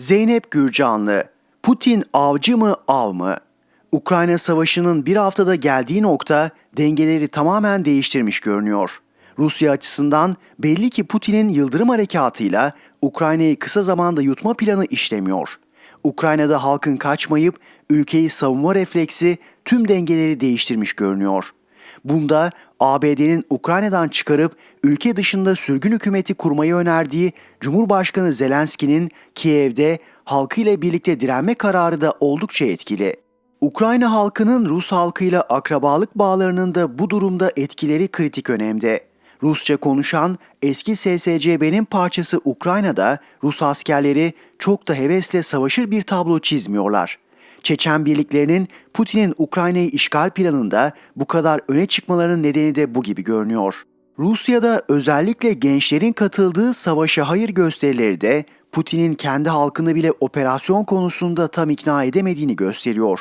Zeynep Gürcanlı, Putin avcı mı av mı? Ukrayna Savaşı'nın bir haftada geldiği nokta dengeleri tamamen değiştirmiş görünüyor. Rusya açısından belli ki Putin'in yıldırım harekatıyla Ukrayna'yı kısa zamanda yutma planı işlemiyor. Ukrayna'da halkın kaçmayıp ülkeyi savunma refleksi tüm dengeleri değiştirmiş görünüyor. Bunda ABD'nin Ukrayna'dan çıkarıp ülke dışında sürgün hükümeti kurmayı önerdiği Cumhurbaşkanı Zelenski'nin Kiev'de halkıyla birlikte direnme kararı da oldukça etkili. Ukrayna halkının Rus halkıyla akrabalık bağlarının da bu durumda etkileri kritik önemde. Rusça konuşan eski SSCB'nin parçası Ukrayna'da Rus askerleri çok da hevesle savaşır bir tablo çizmiyorlar. Çeçen birliklerinin Putin'in Ukrayna'yı işgal planında bu kadar öne çıkmalarının nedeni de bu gibi görünüyor. Rusya'da özellikle gençlerin katıldığı savaşa hayır gösterileri de Putin'in kendi halkını bile operasyon konusunda tam ikna edemediğini gösteriyor.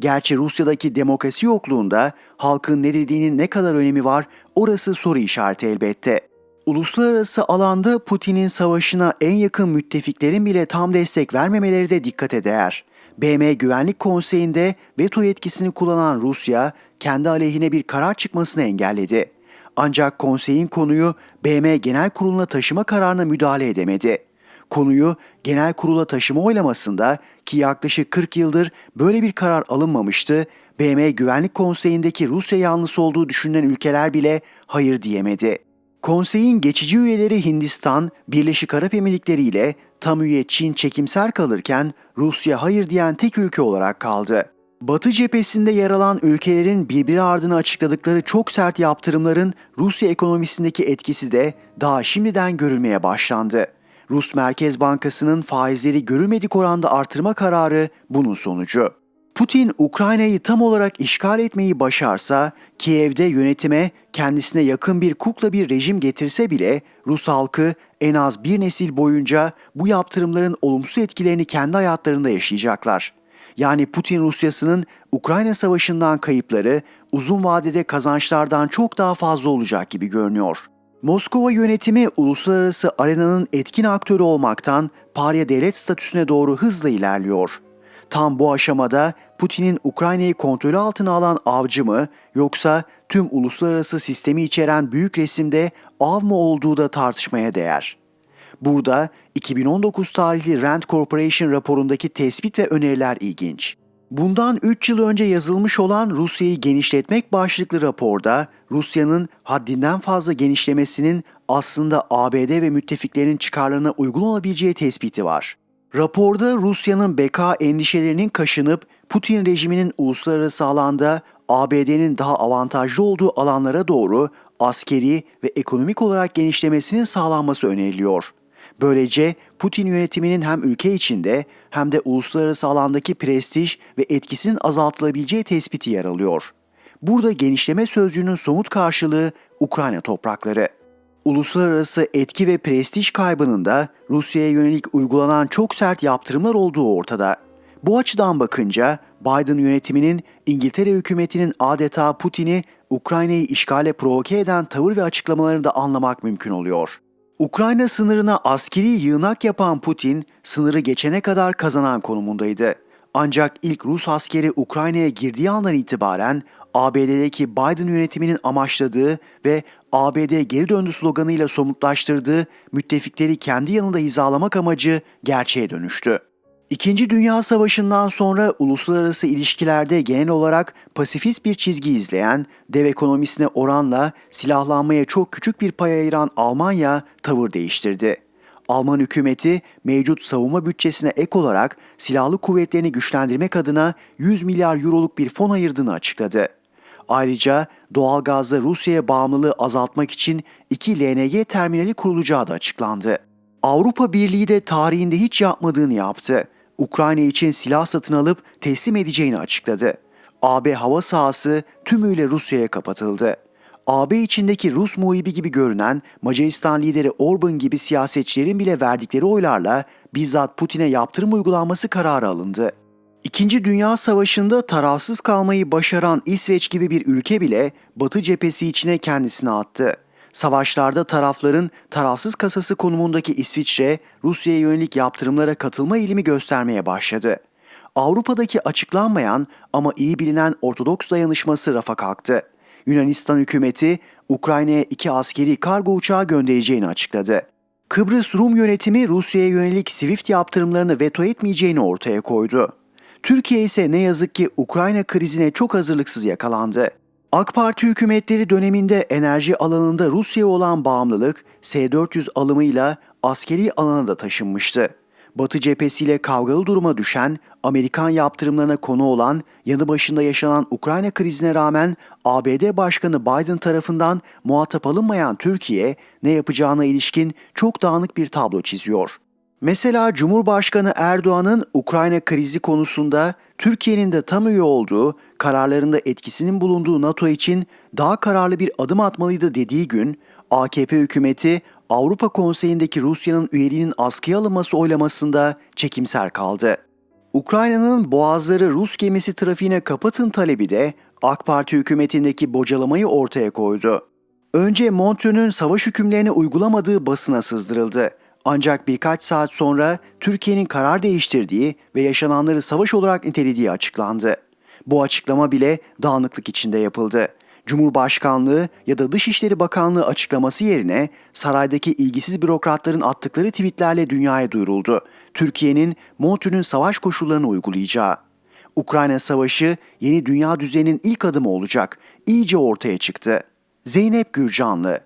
Gerçi Rusya'daki demokrasi yokluğunda halkın ne dediğinin ne kadar önemi var orası soru işareti elbette. Uluslararası alanda Putin'in savaşına en yakın müttefiklerin bile tam destek vermemeleri de dikkate değer. BM Güvenlik Konseyi'nde veto yetkisini kullanan Rusya kendi aleyhine bir karar çıkmasını engelledi. Ancak konseyin konuyu BM Genel Kurulu'na taşıma kararına müdahale edemedi. Konuyu genel kurula taşıma oylamasında ki yaklaşık 40 yıldır böyle bir karar alınmamıştı, BM Güvenlik Konseyi'ndeki Rusya yanlısı olduğu düşünülen ülkeler bile hayır diyemedi. Konseyin geçici üyeleri Hindistan, Birleşik Arap Emirlikleri ile tam üye Çin çekimser kalırken Rusya hayır diyen tek ülke olarak kaldı. Batı cephesinde yer alan ülkelerin birbiri ardına açıkladıkları çok sert yaptırımların Rusya ekonomisindeki etkisi de daha şimdiden görülmeye başlandı. Rus Merkez Bankası'nın faizleri görülmedik oranda artırma kararı bunun sonucu. Putin Ukrayna'yı tam olarak işgal etmeyi başarsa, Kiev'de yönetime kendisine yakın bir kukla bir rejim getirse bile Rus halkı en az bir nesil boyunca bu yaptırımların olumsuz etkilerini kendi hayatlarında yaşayacaklar. Yani Putin Rusyası'nın Ukrayna Savaşı'ndan kayıpları uzun vadede kazançlardan çok daha fazla olacak gibi görünüyor. Moskova yönetimi uluslararası arenanın etkin aktörü olmaktan parya devlet statüsüne doğru hızla ilerliyor. Tam bu aşamada Putin'in Ukrayna'yı kontrolü altına alan avcı mı yoksa tüm uluslararası sistemi içeren büyük resimde av mı olduğu da tartışmaya değer. Burada 2019 tarihli Rand Corporation raporundaki tespit ve öneriler ilginç. Bundan 3 yıl önce yazılmış olan Rusya'yı genişletmek başlıklı raporda Rusya'nın haddinden fazla genişlemesinin aslında ABD ve müttefiklerinin çıkarlarına uygun olabileceği tespiti var. Raporda Rusya'nın beka endişelerinin kaşınıp Putin rejiminin uluslararası alanda ABD'nin daha avantajlı olduğu alanlara doğru askeri ve ekonomik olarak genişlemesinin sağlanması öneriliyor. Böylece Putin yönetiminin hem ülke içinde hem de uluslararası alandaki prestij ve etkisinin azaltılabileceği tespiti yer alıyor. Burada genişleme sözcüğünün somut karşılığı Ukrayna toprakları. Uluslararası etki ve prestij kaybının da Rusya'ya yönelik uygulanan çok sert yaptırımlar olduğu ortada. Bu açıdan bakınca Biden yönetiminin İngiltere hükümetinin adeta Putin'i Ukrayna'yı işgale provoke eden tavır ve açıklamalarını da anlamak mümkün oluyor. Ukrayna sınırına askeri yığınak yapan Putin, sınırı geçene kadar kazanan konumundaydı. Ancak ilk Rus askeri Ukrayna'ya girdiği andan itibaren ABD'deki Biden yönetiminin amaçladığı ve ABD geri döndü sloganıyla somutlaştırdığı müttefikleri kendi yanında hizalamak amacı gerçeğe dönüştü. İkinci Dünya Savaşı'ndan sonra uluslararası ilişkilerde genel olarak pasifist bir çizgi izleyen, dev ekonomisine oranla silahlanmaya çok küçük bir pay ayıran Almanya tavır değiştirdi. Alman hükümeti mevcut savunma bütçesine ek olarak silahlı kuvvetlerini güçlendirmek adına 100 milyar euroluk bir fon ayırdığını açıkladı. Ayrıca doğalgazda Rusya'ya bağımlılığı azaltmak için iki LNG terminali kurulacağı da açıklandı. Avrupa Birliği de tarihinde hiç yapmadığını yaptı. Ukrayna için silah satın alıp teslim edeceğini açıkladı. AB hava sahası tümüyle Rusya'ya kapatıldı. AB içindeki Rus muhibi gibi görünen Macaristan lideri Orban gibi siyasetçilerin bile verdikleri oylarla bizzat Putin'e yaptırım uygulanması kararı alındı. İkinci Dünya Savaşı'nda tarafsız kalmayı başaran İsveç gibi bir ülke bile Batı cephesi içine kendisini attı. Savaşlarda tarafların tarafsız kasası konumundaki İsviçre, Rusya'ya yönelik yaptırımlara katılma eğilimi göstermeye başladı. Avrupa'daki açıklanmayan ama iyi bilinen Ortodoks dayanışması rafa kalktı. Yunanistan hükümeti Ukrayna'ya iki askeri kargo uçağı göndereceğini açıkladı. Kıbrıs Rum yönetimi Rusya'ya yönelik Swift yaptırımlarını veto etmeyeceğini ortaya koydu. Türkiye ise ne yazık ki Ukrayna krizine çok hazırlıksız yakalandı. AK Parti hükümetleri döneminde enerji alanında Rusya'ya olan bağımlılık S-400 alımıyla askeri alana da taşınmıştı. Batı cephesiyle kavgalı duruma düşen, Amerikan yaptırımlarına konu olan, yanı başında yaşanan Ukrayna krizine rağmen ABD Başkanı Biden tarafından muhatap alınmayan Türkiye, ne yapacağına ilişkin çok dağınık bir tablo çiziyor. Mesela Cumhurbaşkanı Erdoğan'ın Ukrayna krizi konusunda Türkiye'nin de tam üye olduğu, kararlarında etkisinin bulunduğu NATO için daha kararlı bir adım atmalıydı dediği gün AKP hükümeti Avrupa Konseyi'ndeki Rusya'nın üyeliğinin askıya alınması oylamasında çekimser kaldı. Ukrayna'nın boğazları Rus gemisi trafiğine kapatın talebi de AK Parti hükümetindeki bocalamayı ortaya koydu. Önce Montreux'un savaş hükümlerini uygulamadığı basına sızdırıldı. Ancak birkaç saat sonra Türkiye'nin karar değiştirdiği ve yaşananları savaş olarak nitelediği açıklandı. Bu açıklama bile dağınıklık içinde yapıldı. Cumhurbaşkanlığı ya da Dışişleri Bakanlığı açıklaması yerine saraydaki ilgisiz bürokratların attıkları tweetlerle dünyaya duyuruldu. Türkiye'nin Montreux'un savaş koşullarını uygulayacağı. Ukrayna Savaşı yeni dünya düzeninin ilk adımı olacak. İyice ortaya çıktı. Zeynep Gürcanlı